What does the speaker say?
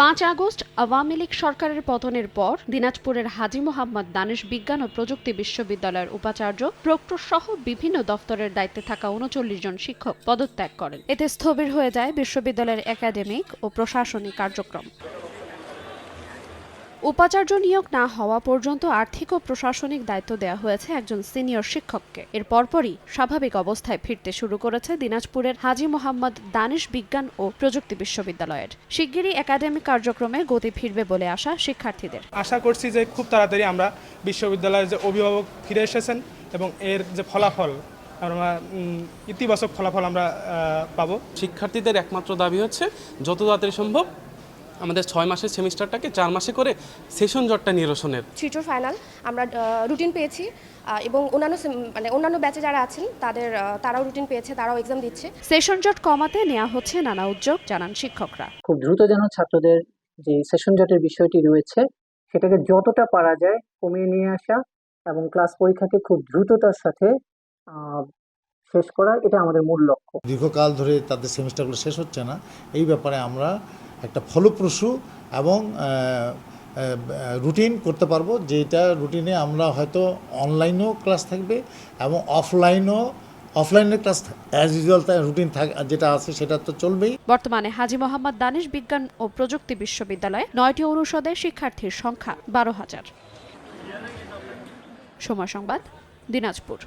পাঁচ আগস্ট আওয়ামী লীগ সরকারের পতনের পর দিনাজপুরের হাজি মোহাম্মদ দানেশ বিজ্ঞান ও প্রযুক্তি বিশ্ববিদ্যালয়ের উপাচার্য, প্রক্টর সহ বিভিন্ন দফতরের দায়িত্বে থাকা উনচল্লিশ জন শিক্ষক পদত্যাগ করেন। এতে স্থবির হয়ে যায় বিশ্ববিদ্যালয়ের একাডেমিক ও প্রশাসনিক কার্যক্রম। উপাচার্য নিয়োগ না হওয়া পর্যন্ত আর্থিক ও প্রশাসনিক দায়িত্ব দেওয়া হয়েছে একজন সিনিয়র শিক্ষককে। এর পরপরই স্বাভাবিক অবস্থায় ফিরতে শুরু করেছে দিনাজপুরের হাজি মোহাম্মদ দানিশ বিজ্ঞান ও প্রযুক্তি বিশ্ববিদ্যালয়ের। শিগগিরই একাডেমিক কার্যক্রমে গতি ফিরবে বলে আশা শিক্ষার্থীদের। আশা করছি যে খুব তাড়াতাড়ি আমরা বিশ্ববিদ্যালয়ের যে অভিভাবক ফিরে এসেছেন এবং এর যে ফলাফল আমরা ইতিবাচক ফলাফল আমরা পাবো। শিক্ষার্থীদের একমাত্র দাবি হচ্ছে যত তাড়াতাড়ি সম্ভব আমাদের ছয় মাসের সেমিস্টারটাকে চার মাসে করে সেশন জটটা নিরসনের। থ্রিটোর ফাইনাল আমরা রুটিন পেয়েছি এবং অন্যান্য মানে অন্যান্য ব্যাচে যারা আছেন তাদের তারাও রুটিন পেয়েছে তারাও এক্সাম দিচ্ছে। সেশন জট কমাতে নেওয়া হচ্ছে নানা উদ্যোগ জানান শিক্ষকরা। খুব দ্রুত যেন ছাত্রদের যে সেশন জটের বিষয়টি রয়েছে সেটাকে যতটা পারা যায় কমিয়ে নিয়ে আসা এবং ক্লাস পরীক্ষাকে খুব দ্রুততার সাথে শেষ করা এটা আমাদের মূল লক্ষ্য। দীর্ঘকাল ধরে তাদের সেমিস্টারগুলো শেষ হচ্ছে না এই ব্যাপারে আমরা একটা ফলপ্রসূ এবং রুটিন করতে পারব যেটা রুটিনে আমরা হয়তো অনলাইনেও ক্লাস থাকবে এবং অফলাইনও, অফলাইনের ক্লাস অ্যাজ ইউজুয়াল রুটিন যেটা আছে সেটা তো চলবেই। বর্তমানে হাজী মোহাম্মদ দানিশ বিজ্ঞান ও প্রযুক্তি বিশ্ববিদ্যালয়ে নয়টি অনুষদে শিক্ষার্থীর সংখ্যা বারো হাজার। সময় সংবাদ, দিনাজপুর।